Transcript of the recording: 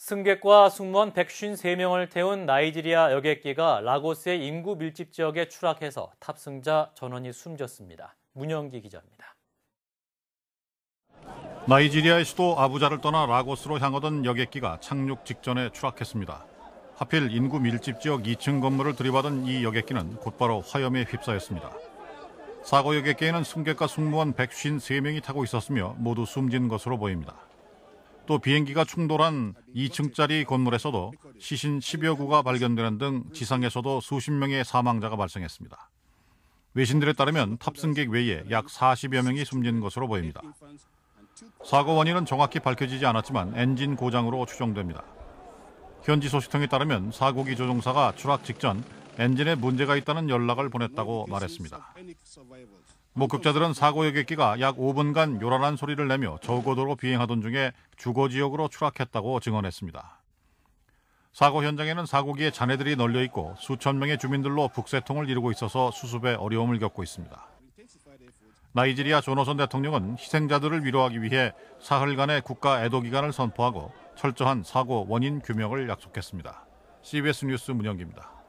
승객과 승무원 153명을 태운 나이지리아 여객기가 라고스의 인구 밀집 지역에 추락해서 탑승자 전원이 숨졌습니다. 문영기 기자입니다. 나이지리아의 수도 아부자를 떠나 라고스로 향하던 여객기가 착륙 직전에 추락했습니다. 하필 인구 밀집 지역 2층 건물을 들이받은 이 여객기는 곧바로 화염에 휩싸였습니다. 사고 여객기에는 승객과 승무원 153명이 타고 있었으며 모두 숨진 것으로 보입니다. 또 비행기가 충돌한 2층짜리 건물에서도 시신 10여 구가 발견되는 등 지상에서도 수십 명의 사망자가 발생했습니다. 외신들에 따르면 탑승객 외에 약 40여 명이 숨진 것으로 보입니다. 사고 원인은 정확히 밝혀지지 않았지만 엔진 고장으로 추정됩니다. 현지 소식통에 따르면 사고기 조종사가 추락 직전 엔진에 문제가 있다는 연락을 보냈다고 말했습니다. 목격자들은 사고 여객기가 약 5분간 요란한 소리를 내며 저고도로 비행하던 중에 주거 지역으로 추락했다고 증언했습니다. 사고 현장에는 사고기에 잔해들이 널려 있고 수천 명의 주민들로 북새통을 이루고 있어서 수습에 어려움을 겪고 있습니다. 나이지리아 조노선 대통령은 희생자들을 위로하기 위해 사흘간의 국가 애도 기간을 선포하고 철저한 사고 원인 규명을 약속했습니다. CBS 뉴스 문영기입니다.